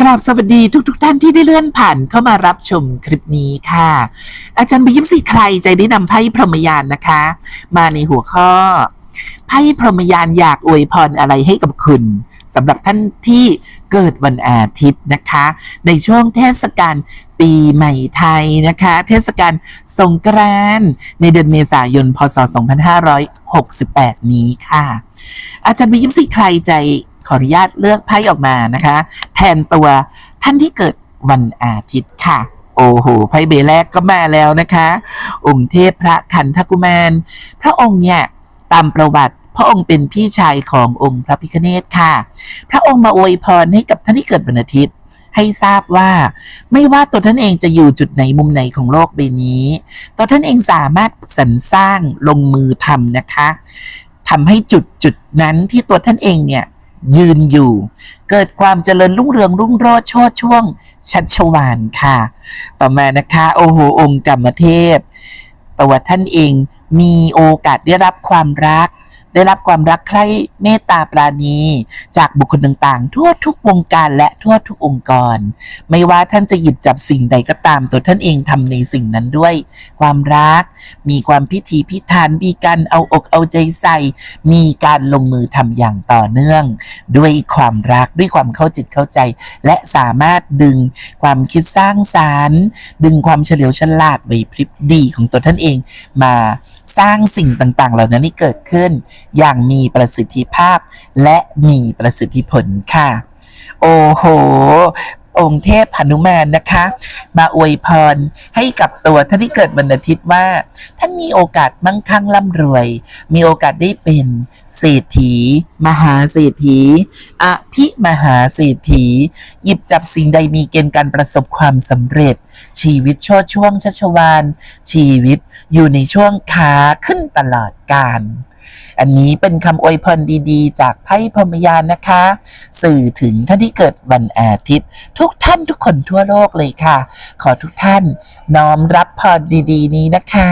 กราบสวัสดีทุกๆทท่านที่ได้เลื่อนผ่านเข้ามารับชมคลิปนี้ค่ะ อาจารย์บิยิมสีใครใจได้นำไพ่พรหมยานนะคะ มาในหัวข้อ ไพ่พรหมยานอยากอวยพรอะไรให้กับคุณสำหรับท่านที่เกิดวันอาทิตย์นะคะ ในช่วงเทศกาลปีใหม่ไทยนะคะ เทศกาลสงกรานต์ในเดือนเมษายน พศ 2568 นี้ค่ะ อาจารย์วิยิมสีใครใจ ออนุญาตเลือกไพ่ออกมานะคะ แทนตัวท่านที่เกิดวันอาทิตย์ค่ะ โอ้โหไพ่เบแรกก็มาแล้วนะคะ องค์เทพพระคันธกุมารพระองค์เนี่ยตามประวัติพระองค์เป็นพี่ชายขององค์พระพิฆเนศค่ะ พระองค์มาอวยพรให้กับท่านที่เกิดวันอาทิตย์ ให้ทราบว่าไม่ว่าตัวท่านเองจะอยู่จุดไหนมุมไหนของโลกใบนี้ ตัวท่านเองสามารถสรรสร้างลงมือทำนะคะทำให้จุดจุดนั้นที่ตัวท่านเองเนี่ย ยืนอยู่ เกิดความเจริญรุ่งเรืองรุ่งโรจน์ชดช่วง ชัชวานค่ะ ต่อมานะคะ โอโหองค์กรรมเทพ ตัวท่านเองมีโอกาสได้รับความรัก ได้รับความรักใคร่เมตตาปราณี จากบุคคลต่างๆ ทั่วทุกวงการและทั่วทุกองค์กร ไม่ว่าท่านจะหยิบจับสิ่งใดก็ตามตัวท่านเองทำในสิ่งนั้นด้วย ความรัก มีความพิถีพิถันมีการเอาอกเอาใจใส่ มีการลงมือทำอย่างต่อเนื่อง ด้วยความรักด้วยความเข้าจิตเข้าใจ และสามารถดึงความคิดสร้างสารรค์ ดึงความเฉลียวฉลาดไหวพริบดีของตัวท่านเอง มาสร้างสิ่งต่างๆ เหล่านั้นให้เกิดขึ้นอย่างมีประสิทธิภาพ และมีประสิทธิผลค่ะ โอ้โห องค์เทพหนุมานนะคะ มาอวยพรให้กับตัวท่านที่เกิดวันอาทิตย์ว่า ท่านมีโอกาสมั่งคั่งร่ำรวย มีโอกาสได้เป็นเศรษฐี มหาเศรษฐีอภิมหาเศรษฐี หยิบจับสิ่งใดมีเกณฑ์การประสบความสำเร็จ ชีวิตโชดช่วงชัชวานชีวิตอยู่ในช่วงขาขึ้นตลอดกาล อันนี้เป็นคำอวยพรดีๆ จากไพ่พรมยานนะคะ สื่อถึงท่านที่เกิดวันอาทิตย์ ทุกท่านทุกคนทั่วโลกเลยค่ะ ขอทุกท่านน้อมรับพรดี ๆ นี้นะคะ